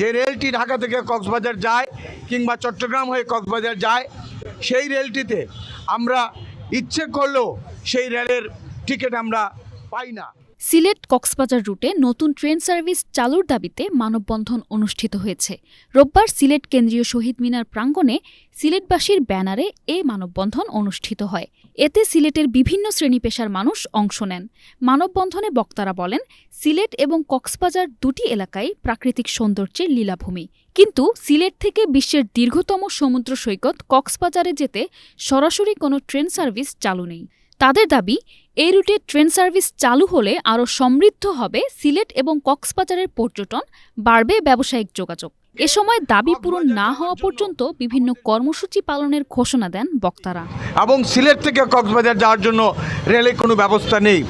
যে রেলটি ঢাকা থেকে কক্সবাজার যায় কিংবা চট্টগ্রাম হয়ে কক্সবাজার যায়, সেই রেলটিতে আমরা ইচ্ছে করলেও সেই রেলের টিকিট আমরা পাই না। সিলেট কক্সবাজার রুটে নতুন ট্রেন সার্ভিস চালুর দাবিতে মানববন্ধন অনুষ্ঠিত হয়েছে। রোববার সিলেট কেন্দ্রীয় শহীদ মিনার প্রাঙ্গণে সিলেটবাসীর ব্যানারে এ মানববন্ধন অনুষ্ঠিত হয়। এতে সিলেটের বিভিন্ন শ্রেণি পেশার মানুষ অংশ নেন। মানববন্ধনে বক্তারা বলেন, সিলেট এবং কক্সবাজার দুটি এলাকায় প্রাকৃতিক সৌন্দর্যের লীলাভূমি। কিন্তু সিলেট থেকে বিশ্বের দীর্ঘতম সমুদ্র সৈকত কক্সবাজারে যেতে সরাসরি কোনো ট্রেন সার্ভিস চালু নেই। তাদের দাবি এই রুটে ট্রেন সার্ভিস চালু হলে আরও সমৃদ্ধ হবে সিলেট এবং কক্সবাজারের পর্যটন, বাড়বে ব্যবসায়িক যোগাযোগ। এ সময় দাবি পূরণ না হওয়া পর্যন্ত বিভিন্ন কর্মসূচি পালনের ঘোষণা দেন বক্তারা। এবং সিলেট থেকে কক্সবাজার যাওয়ার জন্য রেলে কোনো ব্যবস্থা নেই।